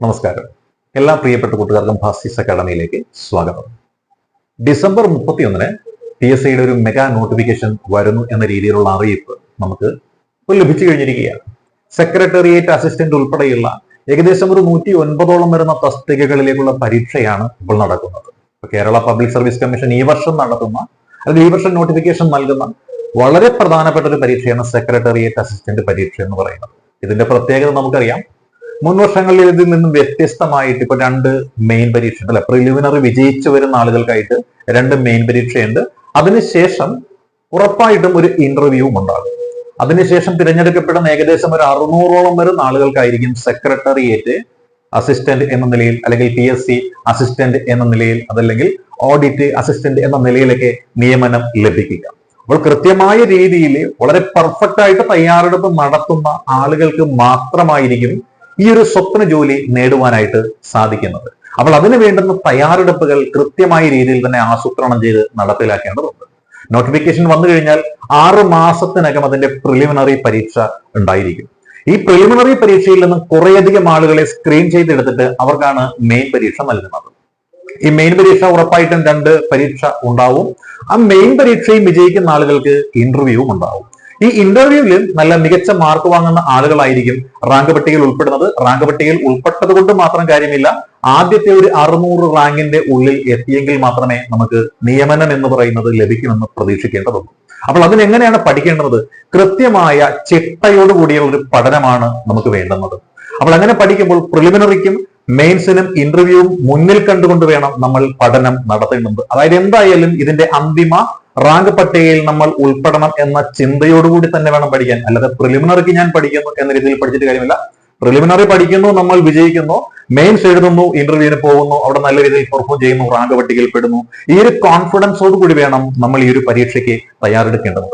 നമസ്കാരം. എല്ലാ പ്രിയപ്പെട്ട കൂട്ടുകാർക്കും ഫാസിസ് അക്കാഡമിയിലേക്ക് സ്വാഗതം. ഡിസംബർ മുപ്പത്തിയൊന്നിന് പി എസ് സിയുടെ ഒരു മെഗാ നോട്ടിഫിക്കേഷൻ വരുന്നു എന്ന രീതിയിലുള്ള അറിയിപ്പ് നമുക്ക് ലഭിച്ചു കഴിഞ്ഞിരിക്കുകയാണ്. സെക്രട്ടേറിയറ്റ് അസിസ്റ്റന്റ് ഉൾപ്പെടെയുള്ള ഏകദേശം ഒരു നൂറ്റി ഒൻപതോളം വരുന്ന തസ്തികകളിലേക്കുള്ള പരീക്ഷയാണ് ഇപ്പോൾ നടക്കുന്നത്. കേരള പബ്ലിക് സർവീസ് കമ്മീഷൻ ഈ വർഷം നടത്തുന്ന അല്ലെങ്കിൽ ഈ വർഷം നോട്ടിഫിക്കേഷൻ നൽകുന്ന വളരെ പ്രധാനപ്പെട്ട ഒരു പരീക്ഷയാണ് സെക്രട്ടേറിയറ്റ് അസിസ്റ്റന്റ് പരീക്ഷ എന്ന് പറയുന്നത്. ഇതിന്റെ പ്രത്യേകത നമുക്കറിയാം. മുൻ വർഷങ്ങളിൽ ഇതിൽ നിന്നും വ്യത്യസ്തമായിട്ട് ഇപ്പൊ രണ്ട് മെയിൻ പരീക്ഷ അല്ലെ? പ്രിലിമിനറി വിജയിച്ചു വരുന്ന ആളുകൾക്കായിട്ട് രണ്ട് മെയിൻ പരീക്ഷയുണ്ട്. അതിനുശേഷം ഉറപ്പായിട്ടും ഒരു ഇന്റർവ്യൂവും ഉണ്ടാകും. അതിനുശേഷം തിരഞ്ഞെടുക്കപ്പെടുന്ന ഏകദേശം ഒരു അറുന്നൂറോളം വരുന്ന ആളുകൾക്കായിരിക്കും സെക്രട്ടറിയേറ്റ് അസിസ്റ്റന്റ് എന്ന നിലയിൽ അല്ലെങ്കിൽ പി എസ് സി അസിസ്റ്റന്റ് എന്ന നിലയിൽ അതല്ലെങ്കിൽ ഓഡിറ്റ് അസിസ്റ്റന്റ് എന്ന നിലയിലൊക്കെ നിയമനം ലഭിക്കുക. അപ്പോൾ കൃത്യമായ രീതിയിൽ വളരെ പെർഫെക്റ്റ് ആയിട്ട് തയ്യാറെടുപ്പ് നടത്തുന്ന ആളുകൾക്ക് മാത്രമായിരിക്കും ഈ ഒരു സ്വപ്ന ജോലി നേടുവാനായിട്ട് സാധിക്കുന്നത്. അപ്പോൾ അതിന് വേണ്ടുന്ന തയ്യാറെടുപ്പുകൾ കൃത്യമായ രീതിയിൽ തന്നെ ആസൂത്രണം ചെയ്ത് നടപ്പിലാക്കേണ്ടതുണ്ട്. നോട്ടിഫിക്കേഷൻ വന്നു കഴിഞ്ഞാൽ ആറ് മാസത്തിനകം അതിന്റെ പ്രിലിമിനറി പരീക്ഷ ഉണ്ടായിരിക്കും. ഈ പ്രിലിമിനറി പരീക്ഷയിൽ നിന്നും കുറേയധികം ആളുകളെ സ്ക്രീൻ ചെയ്തെടുത്തിട്ട് അവർക്കാണ് മെയിൻ പരീക്ഷ നൽകുന്നത്. ഈ മെയിൻ പരീക്ഷ ഉറപ്പായിട്ടും രണ്ട് പരീക്ഷ ഉണ്ടാവും. ആ മെയിൻ പരീക്ഷയും വിജയിക്കുന്ന ആളുകൾക്ക് ഇന്റർവ്യൂവും ഉണ്ടാവും. ഈ ഇന്റർവ്യൂവിൽ നല്ല മികച്ച മാർക്ക് വാങ്ങുന്ന ആളുകളായിരിക്കും റാങ്ക് പട്ടികയിൽ ഉൾപ്പെടുന്നത്. റാങ്ക് പട്ടികയിൽ ഉൾപ്പെട്ടത് കൊണ്ട് മാത്രം കാര്യമില്ല. ആദ്യത്തെ ഒരു അറുന്നൂറ് റാങ്കിന്റെ ഉള്ളിൽ എത്തിയെങ്കിൽ മാത്രമേ നമുക്ക് നിയമനം എന്ന് പറയുന്നത് ലഭിക്കുമെന്ന് പ്രതീക്ഷിക്കേണ്ടതുള്ളൂ. അപ്പോൾ അതിനെങ്ങനെയാണ് പഠിക്കേണ്ടത്? കൃത്യമായ ചിട്ടയോട് കൂടിയുള്ള ഒരു പഠനമാണ് നമുക്ക് വേണ്ടുന്നത്. അപ്പോൾ അങ്ങനെ പഠിക്കുമ്പോൾ പ്രിലിമിനറിക്കും മെയിൻസിനും ഇന്റർവ്യൂവും മുന്നിൽ കണ്ടുകൊണ്ട് വേണം നമ്മൾ പഠനം നടത്തേണ്ടത്. അതായത് എന്തായാലും ഇതിന്റെ അന്തിമ റാങ്ക് പട്ടികയിൽ നമ്മൾ ഉൾപ്പെടണം എന്ന ചിന്തയോടുകൂടി തന്നെ വേണം പഠിക്കാൻ. അല്ലാതെ പ്രിലിമിനറിക്ക് ഞാൻ പഠിക്കുന്നു എന്ന രീതിയിൽ പഠിച്ചിട്ട് കാര്യമില്ല. പ്രിലിമിനറി പഠിക്കുന്നു നമ്മൾ വിജയിക്കുന്നു മെയിൻസ് എഴുതുന്നു ഇന്റർവ്യൂവിന് പോകുന്നു അവിടെ നല്ല രീതിയിൽ പെർഫോം ചെയ്യുന്നു റാങ്ക് പട്ടികയിൽ പെടുന്നു. ഈ ഒരു കോൺഫിഡൻസോട് കൂടി വേണം നമ്മൾ ഈ ഒരു പരീക്ഷയ്ക്ക് തയ്യാറെടുക്കേണ്ടത്.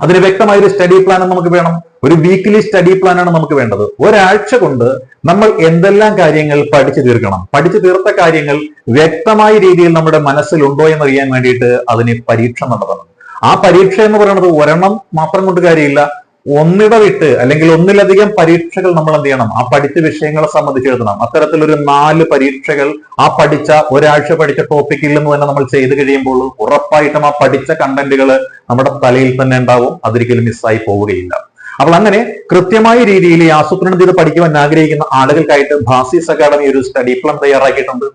അതിന് വ്യക്തമായ ഒരു സ്റ്റഡി പ്ലാൻ നമുക്ക് വേണം. ഒരു വീക്കിലി സ്റ്റഡി പ്ലാൻ ആണ് നമുക്ക് വേണ്ടത്. ഒരാഴ്ച കൊണ്ട് നമ്മൾ എന്തെല്ലാം കാര്യങ്ങൾ പഠിച്ചു തീർക്കണം. പഠിച്ചു തീർത്ത കാര്യങ്ങൾ വ്യക്തമായ രീതിയിൽ നമ്മുടെ മനസ്സിലുണ്ടോ എന്നറിയാൻ വേണ്ടിയിട്ട് അതിന് പരീക്ഷ നടത്തണം. ആ പരീക്ഷ എന്ന് പറയുന്നത് ഒരെണ്ണം മാത്രം കൊണ്ട് കാര്യമില്ല. ഒന്നിടവിട്ട് അല്ലെങ്കിൽ ഒന്നിലധികം പരീക്ഷകൾ നമ്മൾ എന്ത് ചെയ്യണം? ആ പഠിച്ച വിഷയങ്ങളെ സംബന്ധിച്ച് എഴുതണം. അത്തരത്തിലൊരു നാല് പരീക്ഷകൾ ആ പഠിച്ച ഒരാഴ്ച പഠിച്ച ടോപ്പിക്കിൽ നിന്ന് തന്നെ നമ്മൾ ചെയ്ത് കഴിയുമ്പോൾ ഉറപ്പായിട്ടും ആ പഠിച്ച കണ്ടന്റുകൾ നമ്മുടെ തലയിൽ തന്നെ ഉണ്ടാവും. അതൊരിക്കലും മിസ്സായി പോവുകയില്ല. അപ്പോൾ അങ്ങനെ കൃത്യമായ രീതിയിൽ ഈ ആസൂത്രണം ചെയ്ത് പഠിക്കുവാൻ ആഗ്രഹിക്കുന്ന ആളുകൾക്കായിട്ട് ഭാസീസ് അക്കാദമി ഒരു സ്റ്റഡി പ്ലാൻ തയ്യാറാക്കിയിട്ടുണ്ട്.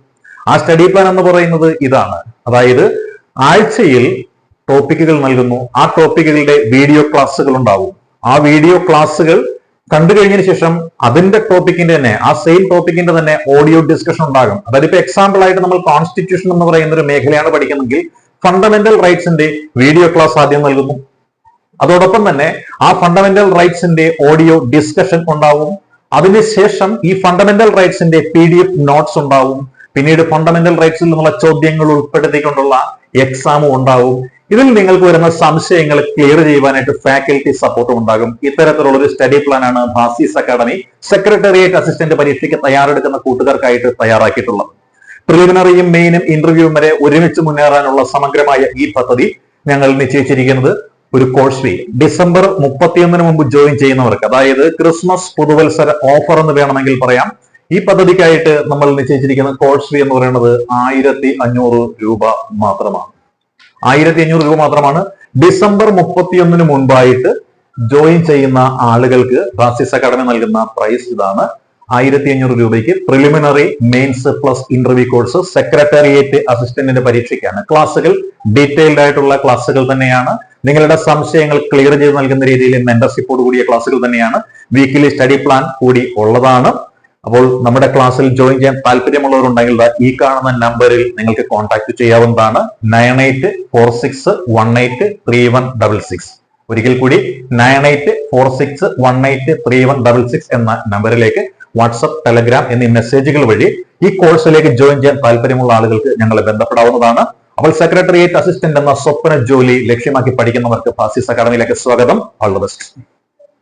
ആ സ്റ്റഡി പ്ലാൻ എന്ന് പറയുന്നത് ഇതാണ്. അതായത് ആഴ്ചയിൽ ടോപ്പിക്കുകൾ നൽകുന്നു. ആ ടോപ്പിക്കുകളുടെ വീഡിയോ ക്ലാസ്സുകൾ ഉണ്ടാവും. ആ വീഡിയോ ക്ലാസ്സുകൾ കണ്ടു കഴിഞ്ഞതിന് ശേഷം അതിന്റെ ടോപ്പിക്കിന്റെ തന്നെ ആ സെയിം ടോപ്പിക്കിന്റെ തന്നെ ഓഡിയോ ഡിസ്കഷൻ ഉണ്ടാകും. അതായത് ഇപ്പൊ എക്സാമ്പിൾ ആയിട്ട് നമ്മൾ കോൺസ്റ്റിറ്റ്യൂഷൻ എന്ന് പറയുന്ന ഒരു മേഖലയാണ് പഠിക്കുന്നതെങ്കിൽ ഫണ്ടമെന്റൽ റൈറ്റ്സിന്റെ വീഡിയോ ക്ലാസ് ആദ്യം നൽകുന്നു. അതോടൊപ്പം തന്നെ ആ ഫണ്ടമെന്റൽ റൈറ്റ്സിന്റെ ഓഡിയോ ഡിസ്കഷൻ ഉണ്ടാവും. അതിനുശേഷം ഈ ഫണ്ടമെന്റൽ റൈറ്റ്സിന്റെ പി ഡി എഫ് നോട്ട്സ് ഉണ്ടാവും. പിന്നീട് ഫണ്ടമെന്റൽ റൈറ്റ്സിൽ നിന്നുള്ള ചോദ്യങ്ങൾ ഉൾപ്പെടുത്തിക്കൊണ്ടുള്ള എക്സാമും ഉണ്ടാവും. ഇതിൽ നിങ്ങൾക്ക് വരുന്ന സംശയങ്ങൾ ക്ലിയർ ചെയ്യുവാനായിട്ട് ഫാക്കൽറ്റി സപ്പോർട്ടും ഉണ്ടാകും. ഇത്തരത്തിലുള്ള ഒരു സ്റ്റഡി പ്ലാൻ ആണ് ഭാസീസ് അക്കാഡമി സെക്രട്ടേറിയറ്റ് അസിസ്റ്റന്റ് പരീക്ഷയ്ക്ക് തയ്യാറെടുക്കുന്ന കൂട്ടുകാർക്കായിട്ട് തയ്യാറാക്കിയിട്ടുള്ളത്. പ്രിലിമിനറിയും മെയിനും ഇന്റർവ്യൂവും വരെ ഒരുമിച്ച് മുന്നേറാനുള്ള സമഗ്രമായ ഈ പദ്ധതി ഞങ്ങൾ നിശ്ചയിച്ചിരിക്കുന്നത് ഒരു കോഴ്സ് ഫീ ഡിസംബർ മുപ്പത്തിയൊന്നിന് മുമ്പ് ജോയിൻ ചെയ്യുന്നവർക്ക് അതായത് ക്രിസ്മസ് പുതുവത്സര ഓഫർ എന്ന് വേണമെങ്കിൽ പറയാം. ഈ പദ്ധതിക്കായിട്ട് നമ്മൾ നിശ്ചയിച്ചിരിക്കുന്ന കോഴ്സ് ഫീ എന്ന് പറയുന്നത് ആയിരത്തി അഞ്ഞൂറ് രൂപ മാത്രമാണ്. ആയിരത്തി അഞ്ഞൂറ് രൂപ മാത്രമാണ്. ഡിസംബർ മുപ്പത്തിയൊന്നിന് മുൻപായിട്ട് ജോയിൻ ചെയ്യുന്ന ആളുകൾക്ക് റാസിസ് അക്കാഡമി നൽകുന്ന പ്രൈസ് ഇതാണ്. ആയിരത്തി അഞ്ഞൂറ് രൂപയ്ക്ക് preliminary mains plus interview course secretariat അസിസ്റ്റന്റിന്റെ പരീക്ഷയ്ക്കാണ്. ക്ലാസ്സുകൾ ഡീറ്റെയിൽഡ് ആയിട്ടുള്ള ക്ലാസ്സുകൾ തന്നെയാണ്. നിങ്ങളുടെ സംശയങ്ങൾ ക്ലിയർ ചെയ്ത് നൽകുന്ന രീതിയിൽ മെന്റർഷിപ്പോട് കൂടിയ ക്ലാസ്സുകൾ തന്നെയാണ്. വീക്കിലി സ്റ്റഡി പ്ലാൻ കൂടി ഉള്ളതാണ്. അപ്പോൾ നമ്മുടെ ക്ലാസ്സിൽ ജോയിൻ ചെയ്യാൻ താല്പര്യമുള്ളവരുണ്ടെങ്കിൽ ഈ കാണുന്ന നമ്പറിൽ നിങ്ങൾക്ക് കോൺടാക്ട് ചെയ്യാവുന്നതാണ് nine eight four six one eight three one double six ഒരിക്കൽ കൂടി nine eight four six one eight three one double six എന്ന നമ്പറിലേക്ക് വാട്സപ്പ് ടെലഗ്രാം എന്നീ മെസ്സേജുകൾ വഴി ഈ കോഴ്സിലേക്ക് ജോയിൻ ചെയ്യാൻ താല്പര്യമുള്ള ആളുകൾക്ക് ഞങ്ങളെ ബന്ധപ്പെടാവുന്നതാണ്. അപ്പോൾ സെക്രട്ടേറിയറ്റ് അസിസ്റ്റന്റ് എന്ന സ്വപ്ന ജോലി ലക്ഷ്യമാക്കി പഠിക്കുന്നവർക്ക് ഫാസിസ് അക്കാദമിയിലേക്ക് സ്വാഗതം. All the best